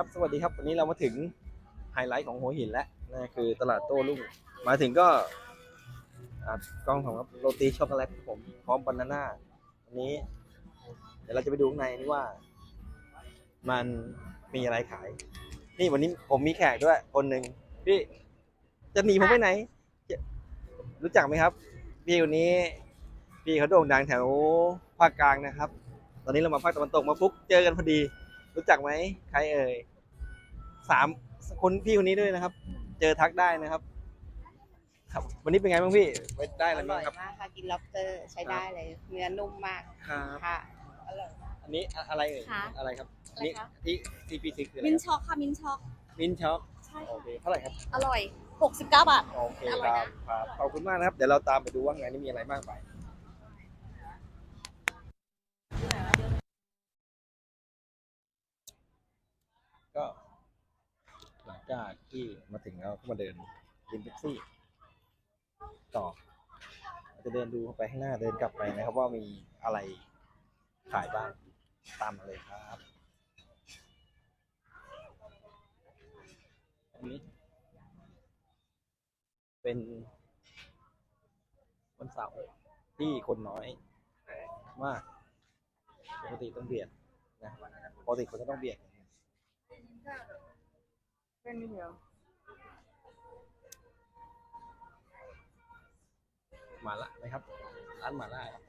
ครับสวัสดีครับวันนี้เรามาถึงไฮไลท์ของหัวหินแล้วนั่นคือตลาดโต้รุ่งมาถึงก็กล้องของครับโรตีช็อกโกแลตครับผมพร้อมบานาน่าวันนี้ เดี๋ยวเราจะไปดูข้างในนี่ว่า มันมีอะไรขาย นี่วันนี้ผมมีแขกด้วย คนหนึ่งพี่จะหนีผมไปไหน รู้จักไหมครับพี่คนนี้พี่เขาโด่งดังแถวภาคกลางนะครับ ตอนนี้เรามาภาคตะวันตกมาปุ๊บเจอกันพอดี รู้จักไหมใครเอ่ยสามคนพี่คนนี้ด้วยนะครับ เจอทักได้นะครับ ครับ วันนี้เป็นไงบ้างพี่ไปได้อะไรอบ้าร่งอยครับ มากค่ะกิน lobster ใช้ได้เลย เนื้อนุ่มมากครับ ค่ะอร่อยมาก อันนี้อะอะไรเอ่ยค่ะอะไรครับอะไรนี่คะ ที่ที่พี่ซื้อคืออะไรมินครับช็อกค่ะ มินช็อก มินช็อปใช่โอค่ะเคเท่าไหร่ครับอร่อย 69 บาท โอเคอคร่อยรับนะครับขอบคุณมากนะครับ เดี๋ยวเราตามไปดูว่าไงนี่มีอะไรมากไป ก็ หลังจากที่มาถึงแล้วก็มาเดินริมแท็กซี่ ต่อเราจะเดินดูไปข้างหน้าเดินกลับไปนะครับ ว่ามีอะไรขายบ้างตามมาเลยครับอันนี้เป็นวันเสาร์ที่คนน้อยมากปกติต้องเบียดนะปกติคนจะต้องเบียด เป็นเดียวหมาละนะครับร้านมาล่าครับ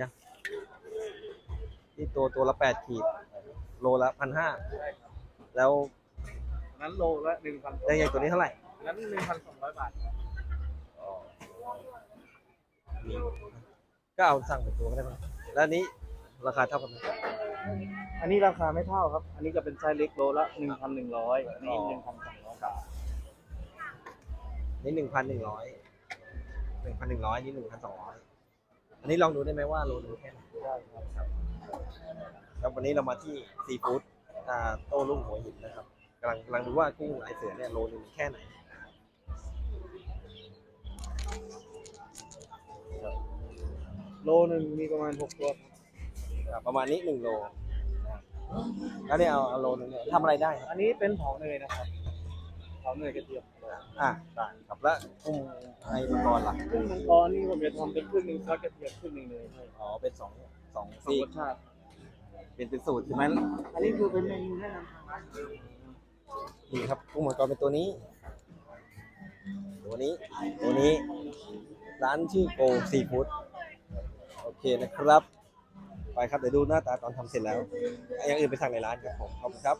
ยังนี่ตัวตัวละแปดขีด โลละพันห้าแล้วนั้นโลละหนึ่งพันได้ยังตัวนี้เท่าไหร่นั้นหนึ่งพันสองร้อยบาทอ๋อมีก็เอาสั่งเป็นตัวก็ได้ไหมแล้วอันนี้ราคาเท่ากันไหมอันนี้ราคาไม่เท่าครับ อันนี้จะเป็นไซส์เล็กโลละหนึ่งพันหนึ่งร้อยอันนี้อ๋อหนึ่งพันสองร้อยบาทนี่หนึ่งพันหนึ่งร้อยหนึ่งพันหนึ่งร้อยนี่หนึ่งพันสองร้อย อันนี้ลองดูได้ไหมว่าโลนึงแค่ไหนได้ครับครับวันนี้เรามาที่ซีฟู้ดอ่าโต้รุ่งหัวหินนะครับกำลังกำลังดูว่ากุ้งลายเสือเนี่ยโลนึงแค่ไหนโลหนึ่งมีประมาณหกตัวครับอ่าประมาณนี้หนึ่งโลนะครับแล้วเนี่ยเอาเอาโลนึงเนี่ยทำอะไรได้ครับอันนี้เป็นเผาเนยนะครับ เผาเนยกระเทียมอ่าได้ครับแล้วกุ้งไอ้มังกรล่ะซึ่งมังกรนี่ผมจะทำเป็นครึ่งหนึ่งซอสกระเทียมครึ่งหนึ่งเนยให้อ๋อเป็นสองสองสองซีรสชาติเป็นเป็นสูตรใช่ไหมอันนี้คือเป็นเมนูแนะนำทางร้านนี่ครับกุ้งมังกรเป็นตัวนี้ ตัวนี้ ตัวนี้ ร้านชื่อโกซีฟู้ดโอเคนะครับ ไปครับเดี๋ยวดูหน้าตาตอนทำเสร็จแล้ว อย่างอื่นไปสั่งในร้านครับผมขอบคุณครับ